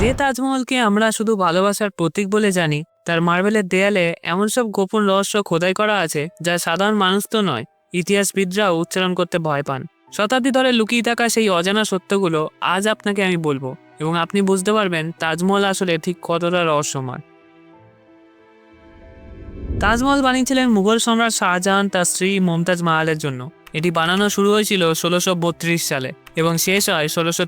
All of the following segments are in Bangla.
যে তাজমহলকে আমরা শুধু ভালোবাসার প্রতীক বলে জানি, তার মার্বেলের দেয়ালে এমন সব গোপন রহস্য খোদাই করা আছে যা সাধারণ মানুষ তো নয়, ইতিহাসবিদরাও উচ্চারণ করতে ভয় পান। শতাব্দী ধরে লুকিয়ে থাকা সেই অজানা সত্যগুলো আজ আপনাকে আমি বলব এবং আপনি বুঝতে পারবেন তাজমহল আসলে ঠিক কতটা রহস্যময়। তাজমহল বানিয়েছিলেন মুঘল সম্রাট শাহজাহান তার স্ত্রী মমতাজ মাহালের জন্য। এটি বানানো শুরু হয়েছিল ষোলোশো সালে এবং শেষ হয় ষোলোশো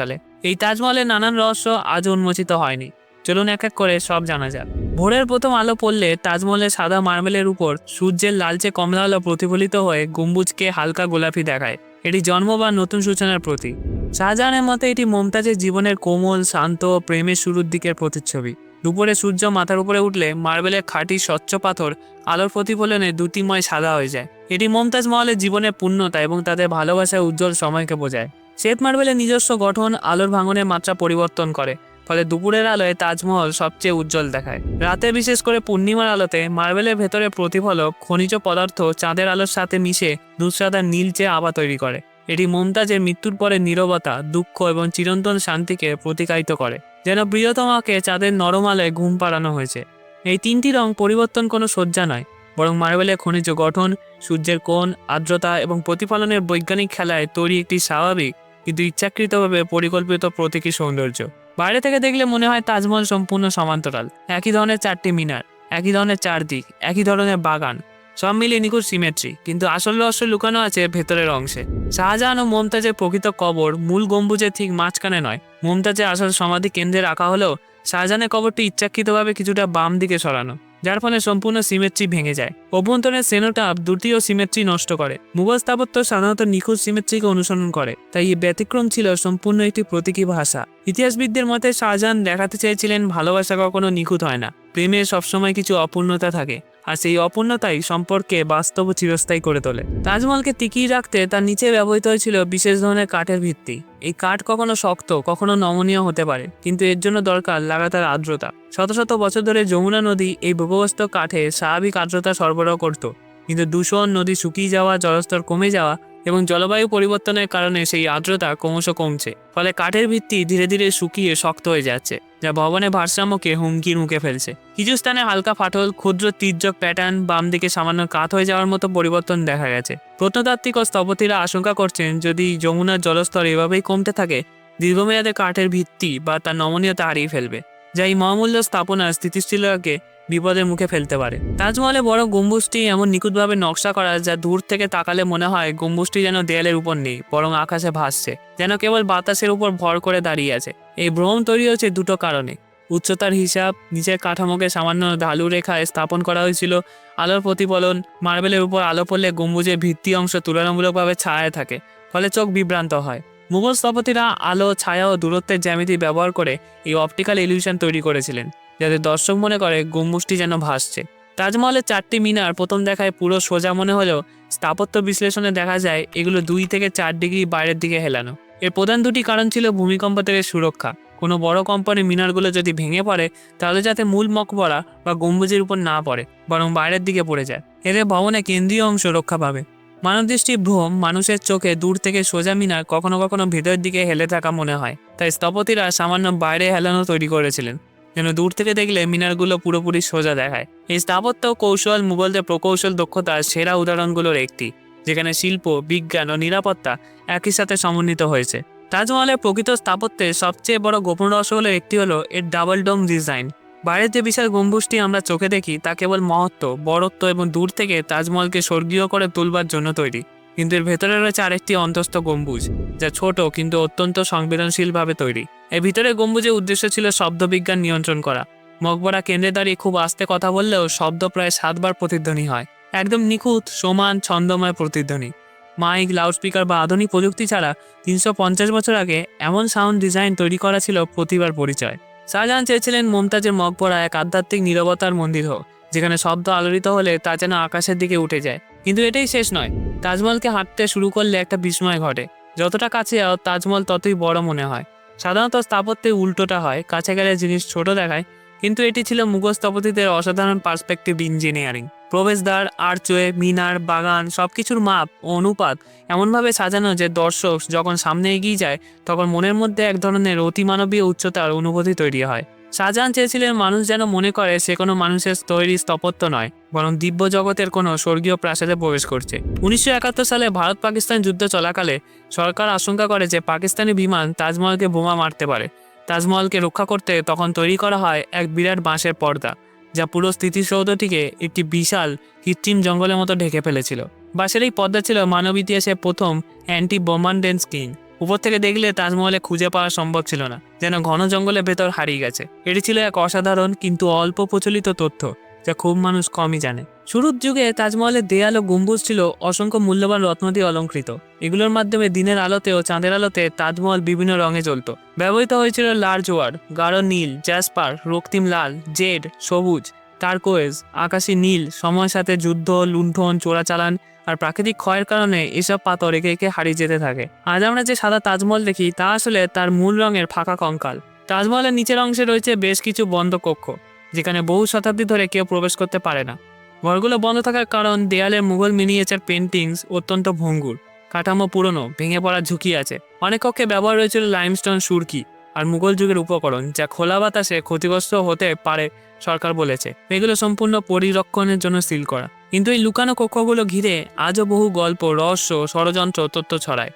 সালে। এই তাজমহলের নানান রহস্য আজও উন্মোচিত হয়নি। চলুন এক এক করে সব জানা যাক। ভোরের প্রথম আলো পড়লে তাজমহলের সাদা মার্বেলের উপর সূর্যের লালচে কমলা আলো প্রতিফলিত হয়ে গম্বুজকে হালকা গোলাপি দেখায়। এটি জন্ম বা নতুন সূচনার প্রতীক। শাহজাহানের মতে এটি মমতাজের জীবনের কোমল, শান্ত প্রেমের শুরুর দিকের প্রতিচ্ছবি। দুপুরে সূর্য মাথার উপরে উঠলে মার্বেলের খাঁটি স্বচ্ছ পাথর আলোর প্রতিফলনে দুটিময় সাদা হয়ে যায়। এটি মমতাজ মহলের জীবনের পূর্ণতা এবং তাদের ভালোবাসার উজ্জ্বল সময়কে বোঝায়। শ্বেত মার্বেলের নিজস্ব গঠন, আলোর ভাঙনের মাত্রা পরিবর্তন করে, ফলে দুপুরের আলোয় তাজমহল সবচেয়ে উজ্জ্বল দেখায়। রাতে বিশেষ করে পূর্ণিমার আলোতে মার্বেলের ভেতরে প্রতিফলক খনিজ পদার্থ চাঁদের আলোর সাথে মিশে দুঃসাদা নীলচে আভা তৈরি করে। এটি মমতাজের মৃত্যুর পরে নীরবতা, দুঃখ এবং চিরন্তন শান্তিকে প্রতিকায়িত করে, যেন প্রিয়তমাকে চাঁদের নরম আলোয় ঘুম পাড়ানো হয়েছে। এই তিনটি রং পরিবর্তন কোনো শয্যা নয়, বরং মার্বেলের খনিজ গঠন, সূর্যের কোণ, আর্দ্রতা এবং প্রতিফলনের বৈজ্ঞানিক খেলায় তৈরি একটি স্বাভাবিক কিন্তু ইচ্ছাকৃতভাবে পরিকল্পিত প্রতীকী সৌন্দর্য। বাইরে থেকে দেখলে মনে হয় তাজমহল সম্পূর্ণ সমান্তরাল। একই ধরনের চারটি মিনার, একই ধরনের চারদিক, একই ধরনের বাগান, সব মিলিয়ে নিখুঁত সিমেট্রি কিন্তু আসল রহস্য লুকানো আছে ভেতরের অংশে। শাহজাহান ও মমতাজের প্রকৃত কবর মূল গম্বুজের ঠিক মাঝখানে নয়। মমতাজের আসল সমাধি কেন্দ্রে রাখা হলেও শাহজাহানের কবরটি ইচ্ছাকৃতভাবে কিছুটা বাম দিকে সরানো। যার ফলে সম্পূর্ণ সিমেট্রি ভেঙে যায়। অভ্যন্তরের সেনোটাপ দুটিও সিমেট্রি নষ্ট করে। মুঘল স্থাপত্য সাধারণত নিখুঁত সিমেট্রিকে অনুসরণ করে, তাই এই ব্যতিক্রম ছিল সম্পূর্ণ একটি প্রতীকী ভাষা। ইতিহাসবিদদের মতে শাহজাহান দেখাতে চেয়েছিলেন, ভালোবাসা কখনো নিখুঁত হয় না। প্রেমে সবসময় কিছু অপূর্ণতা থাকে। আর সেই অপূর্ণতাই সম্পর্কে বাস্তব চিরস্থায়ী করে তোলে। তাজমহলকে টিকিয়ে রাখতে তার নিচে ব্যবহৃত হয়েছিল বিশেষ ধরনের কাঠের ভিত্তি। এই কাঠ কখনো শক্ত, কখনো নমনীয় হতে পারে, কিন্তু এর জন্য দরকার লাগাতার আর্দ্রতা। শত শত বছর ধরে যমুনা নদী এই ভূগর্ভস্থ কাঠে স্বাভাবিক আর্দ্রতা সরবরাহ করত, কিন্তু দূষণ নদী শুকিয়ে যাওয়া, জলস্তর কমে যাওয়া এবং জলবায়ু পরিবর্তনের কারণে সেই আর্দ্রতা ক্রমশ কমছে। ফলে কাঠের ভিত্তি ধীরে ধীরে শুকিয়ে শক্ত হয়ে যাচ্ছে, যা ভবনের ভারসাম্যকে হুমকির মুখে ফেলছে। কিছু স্থানে হালকা ফাটল, ক্ষুদ্র তীর্যক প্যাটার্ন বাম দিকে সামান্য কাত হয়ে যাওয়ার মতো পরিবর্তন দেখা গেছে। প্রত্নতাত্ত্বিক ও স্থপতিরা আশঙ্কা করছেন, যদি যমুনার জলস্তর এভাবেই কমতে থাকে, দীর্ঘমেয়াদে কাঠের ভিত্তি বা তার নমনীয়তা হারিয়ে ফেলবে, যা এই মহামূল্য স্থাপনার স্থিতিশীলতাকে বিপদের মুখে ফেলতে পারে। তাজমহলে বড় গম্বুজটি এমন নিখুঁতভাবে নকশা করা যা দূর থেকে তাকালে মনে হয় গম্বুজটি যেন দেয়ালের উপর নেই, বরং আকাশে ভাসছে, যেন কেবল বাতাসের উপর ভর করে দাঁড়িয়ে আছে। এই ভ্রম তৈরি হয়েছে দুটো কারণে। উচ্চতার হিসাব, নিচের কাঠামোকে সামান্য ঢালু রেখায় স্থাপন করা হয়েছিল, আলোর প্রতিফলন, মার্বেলের উপর আলো পড়লে গম্বুজের ভিত্তি অংশ তুলনামূলকভাবে ছায়ায় থাকে, ফলে চোখ বিভ্রান্ত হয়। মুঘল স্থপতিরা আলো, ছায়া ও দূরত্বের জ্যামিতি ব্যবহার করে এই অপটিক্যাল ইলিউশন তৈরি করেছিলেন। যাতে দর্শক মনে করে গম্বুজটি যেন ভাসছে। তাজমহলের চারটি মিনার প্রথম দেখায় পুরো সোজা মনে হলেও স্থাপত্য বিশ্লেষণে দেখা যায় এগুলো দুই থেকে চার ডিগ্রি বাইরের দিকে হেলানো। এর প্রধান দুটি কারণ ছিল ভূমিকম্প থেকে সুরক্ষা। কোনো বড় কোম্পানির মিনারগুলো যদি ভেঙে পড়ে, তাহলে যাতে মূল মকবরা বা গম্বুজের উপর না পড়ে, বরং বাইরের দিকে পড়ে যায়। এতে ভবনে কেন্দ্রীয় অংশ রক্ষা পাবে। মানবদৃষ্টির ভ্রম মানুষের চোখে দূর থেকে সোজা মিনার কখনো কখনো ভেতরের দিকে হেলে থাকা মনে হয়, তাই স্থপতিরা সামান্য বাইরে হেলানো তৈরি করেছিলেন। যেন দূর থেকে দেখলে মিনারগুলো পুরোপুরি সোজা দেখায়। এই স্থাপত্য কৌশল, মুঘলদের প্রকৌশল দক্ষতার সেরা উদাহরণগুলোর একটি, যেখানে শিল্প, বিজ্ঞান ও নিরাপত্তা একই সাথে সমন্বিত হয়েছে। তাজমহলের প্রকৃত স্থাপত্যের সবচেয়ে বড় গোপন রহস্য হলো একটি হলো এর ডাবল ডোম ডিজাইন। বাইরের যে বিশাল গম্বুজটি আমরা চোখে দেখি, তা কেবল মহত্ব বড়ত্ব এবং দূর থেকে তাজমহলকে স্বর্গীয় করে তুলবার জন্য তৈরি। কিন্তু এর ভেতরে রয়েছে আরেকটি অন্তস্থ গম্বুজ, যা ছোট কিন্তু অত্যন্ত সংবেদনশীলভাবে তৈরি। এর ভিতরে গম্বুজের উদ্দেশ্য ছিল শব্দবিজ্ঞান নিয়ন্ত্রণ করা। মকবরা কেন্দ্রে দাঁড়িয়ে খুব আস্তে কথা বললেও শব্দ প্রায় সাতবার প্রতিধ্বনি হয়। একদম নিখুঁত, সমান, ছন্দময় প্রতিধ্বনি। মাইক, লাউডস্পিকার বা আধুনিক প্রযুক্তি ছাড়া তিনশো পঞ্চাশ বছর আগে এমন সাউন্ড ডিজাইন তৈরি করা ছিল প্রতিবার পরিচয়। শাহজাহান চেয়েছিলেন মমতাজের মকবরা এক আধ্যাত্মিক নিরবতার মন্দির হোক। যেখানে শব্দ আলোড়িত হলে তা যেন আকাশের দিকে উঠে যায়। কিন্তু এটাই শেষ নয়। তাজমহলকে হাঁটতে শুরু করলে একটা বিস্ময় ঘটে। যতটা কাছে যাও, তাজমহল ততই বড় মনে হয়। সাধারণত স্থাপত্যে উল্টোটা হয় কাছে গেলে জিনিস ছোট দেখায়, কিন্তু এটি ছিল মুঘল স্থপতিদের অসাধারণ পার্সপেক্টিভ ইঞ্জিনিয়ারিং। প্রবেশদ্বার, আর্চওয়ে, মিনার, বাগান, সবকিছুর মাপ ও অনুপাত এমনভাবে সাজানো যে দর্শক যখন সামনে এগিয়ে যায়, তখন মনের মধ্যে এক ধরনের অতিমানবীয় উচ্চতার অনুভূতি তৈরি হয়। শাহজাহান চেয়েছিলেন মানুষ যেন মনে করে সে কোনো মানুষের তৈরি স্থাপত্য নয়, বরং দিব্য জগতের কোনো স্বর্গীয় প্রাসাদে প্রবেশ করছে। উনিশশো একাত্তর সালে ভারত পাকিস্তান যুদ্ধ চলাকালে সরকার আশঙ্কা করে যে পাকিস্তানি বিমান তাজমহলকে বোমা মারতে পারে। তাজমহলকে রক্ষা করতে তখন তৈরি করা হয় এক বিরাট বাঁশের পর্দা, যা পুরো স্থিতিসৌধটিকে একটি বিশাল, কৃত্রিম জঙ্গলের মতো ঢেকে ফেলেছিল। বাঁশের এই পর্দা ছিল মানব ইতিহাসে প্রথম অ্যান্টি বোমান্ডেন স্কিন উপর থেকে দেখলে তাজমহলে খুঁজে পাওয়া সম্ভব ছিল না, যেন ঘন জঙ্গলের ভেতর হারিয়ে গেছে। এটি ছিল এক অসাধারণ কিন্তু অল্প প্রচলিত তথ্য, যা খুব মানুষ কমই জানে। শুরুর যুগে তাজমহলের দেয়াল ও গম্বুজ ছিল অসংখ্য মূল্যবান রত্ন দিয়ে অলঙ্কৃত। এগুলোর মাধ্যমে দিনের আলোতে ও চাঁদের আলোতে তাজমহল বিভিন্ন রঙে জ্বলত। ব্যবহৃত হয়েছিল লার্জ ওয়ার, গাঢ় নীল জ্যাসপার রক্তিম লাল, জেড, সবুজ, টার্কোয়েজ, আকাশী নীল, সময়ের সাথে যুদ্ধ, লুণ্ঠন, চোরাচালান আর প্রাকৃতিক ক্ষয়ের কারণে এসব পাথর একে একে হারিয়ে যেতে থাকে। আজ আমরা যে সাদা তাজমহল দেখি, তা আসলে তার মূল রঙের ফাঁকা কঙ্কাল। তাজমহলের নিচের অংশে রয়েছে বেশ কিছু বন্ধ কক্ষ, যেখানে বহু শতাব্দী ধরে কেউ প্রবেশ করতে পারে না। ঘরগুলো বন্ধ থাকার কারণ দেয়ালে মুঘল মিনিয়েচার পেন্টিংস অত্যন্ত ভঙ্গুর, কাঠামো পুরনো, ভেঙে পড়ার ঝুঁকি আছে। অনেক কক্ষে ব্যবহার হয়েছিল লাইমস্টোন সুরকি আর মুঘল যুগের উপকরণ, যা খোলা বাতাসে ক্ষতিগ্রস্ত হতে পারে, সরকার বলেছে। এগুলো সম্পূর্ণ পরিরক্ষণের জন্য সিল করা। কিন্তু এই লুকানো কক্ষগুলো ঘিরে আজও বহু গল্প, রহস্য ষড়যন্ত্র তথ্য ছড়ায়।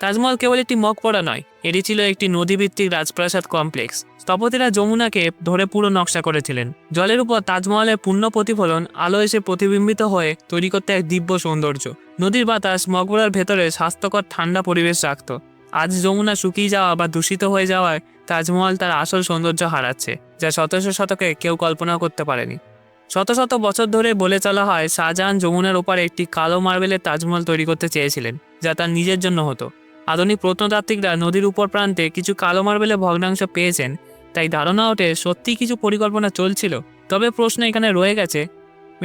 তাজমহল কেবল একটি মকপড়া নয়, এটি ছিল একটি নদীভিত্তিক রাজপ্রাসাদ কমপ্লেক্স। স্থপতিরা যমুনাকে ধরে পুরো নকশা করেছিলেন। জলের উপর তাজমহলের পূর্ণ প্রতিফলন আলো এসে প্রতিবিম্বিত হয়ে তৈরি করতে এক দিব্য সৌন্দর্য। নদীর বাতাস মকবরার ভেতরে স্বাস্থ্যকর ঠান্ডা পরিবেশ রাখত। আজ যমুনা শুকিয়ে যাওয়া বা দূষিত হয়ে যাওয়ায় তাজমহল তার আসল সৌন্দর্য হারাচ্ছে, যা সতেরোশো শতকে কেউ কল্পনাও করতে পারেনি। শত শত বছর ধরে বলে চলা হয়, শাহজাহান যমুনার ওপারে একটি কালো মার্বেলের তাজমহল তৈরি করতে চেয়েছিলেন, যা তার নিজের জন্য হতো। আধুনিক প্রত্নতাত্ত্বিকরা নদীর উপর প্রান্তে কিছু কালো মার্বেলের ভগ্নাংশ পেয়েছেন, তাই ধারণা ওঠে সত্যি কিছু পরিকল্পনা চলছিল। তবে প্রশ্ন এখানে রয়ে গেছে,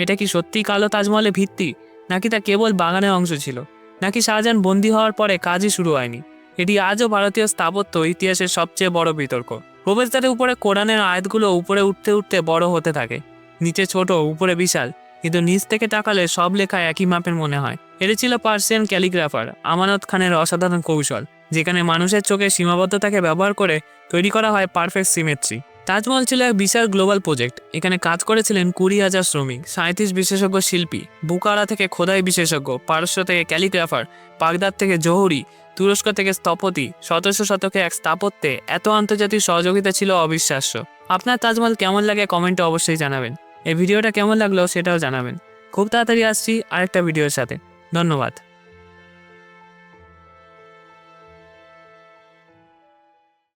এটা কি সত্যি কালো তাজমহলের ভিত্তি, নাকি তা কেবল বাগানের অংশ ছিল, নাকি শাহজাহান বন্দী হওয়ার পরে কাজই শুরু হয়নি? এটি আজও ভারতীয় স্থাপত্য ইতিহাসের সবচেয়ে বড় বিতর্ক। প্রবেশদ্বারের উপরে কোরআনের আয়াতগুলো উপরে উঠতে উঠতে বড় হতে থাকে। নিচে ছোট, উপরে বিশাল। কিন্তু নিচ থেকে তাকালে সব লেখা একই মাপের মনে হয়। এটি ছিল পার্সিয়ান ক্যালিগ্রাফার আমানত খানের অসাধারণ কৌশল, যেখানে মানুষের চোখে সীমাবদ্ধতাকে ব্যবহার করে তৈরি করা হয় পারফেক্ট সিমেট্রি। তাজমহল ছিল এক বিশাল গ্লোবাল প্রজেক্ট। এখানে কাজ করেছিলেন কুড়ি হাজার শ্রমিক সাঁত্রিশ বিশেষজ্ঞ শিল্পী, বুকারা থেকে খোদাই বিশেষজ্ঞ, পারস্য থেকে ক্যালিগ্রাফার, বাগদাদ থেকে জহুরি, তুরস্ক থেকে স্থপতি, সতেরোশো শতকে এক স্থাপত্যে এত আন্তর্জাতিক সহযোগিতা ছিল অবিশ্বাস্য। আপনার তাজমহল কেমন লাগে কমেন্টে অবশ্যই জানাবেন। এই ভিডিওটা কেমন লাগল সেটাও জানাবেন। খুব তাড়াতাড়ি আসছি আরেকটা ভিডিওর সাথে। ধন্যবাদ।